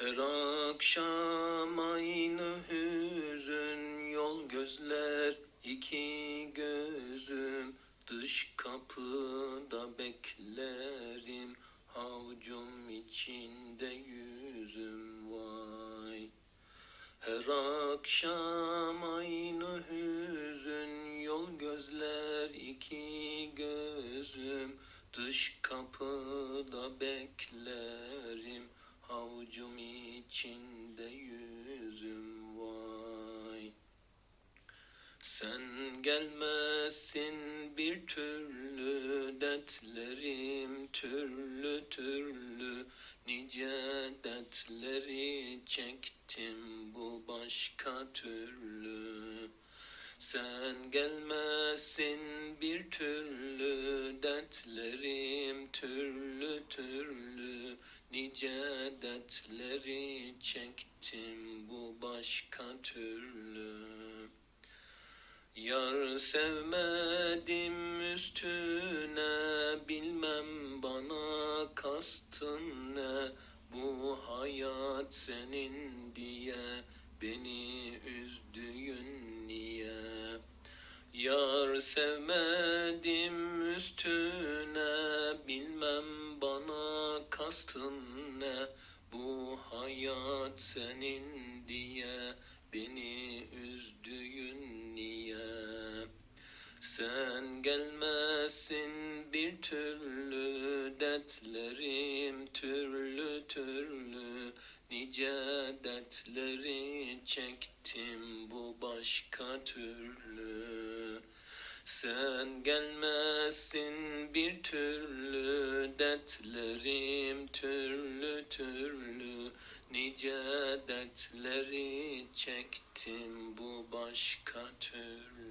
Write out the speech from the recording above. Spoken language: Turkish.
Her akşam aynı hüzün Yol gözler iki gözüm. Dış kapıda beklerim Avucum içinde yüzüm. Vay! Her akşam aynı hüzün Yol gözler iki gözüm. Dış kapıda beklerim Avucum içinde yüzüm vay. Sen gelmezsin bir türlü Dertlerim türlü türlü. Nice dertleri çektim bu başka türlü. Sen gelmezsin bir türlü dertlerim dertleri çektim bu başka türlü. Yar sevmedim üstüne bilmem bana kastın ne. Bu hayat senin diye beni üzdüğün niye? Yar sevmedim üstüne bilmem bana kastın ne hayat senin diye beni üzdüğün niye? Sen gelmezsin bir türlü dertlerim türlü türlü. Nice dertleri çektim bu başka türlü. Sen gelmezsin bir türlü dertlerim türlü türlü nice dertleri çektim bu başka türlü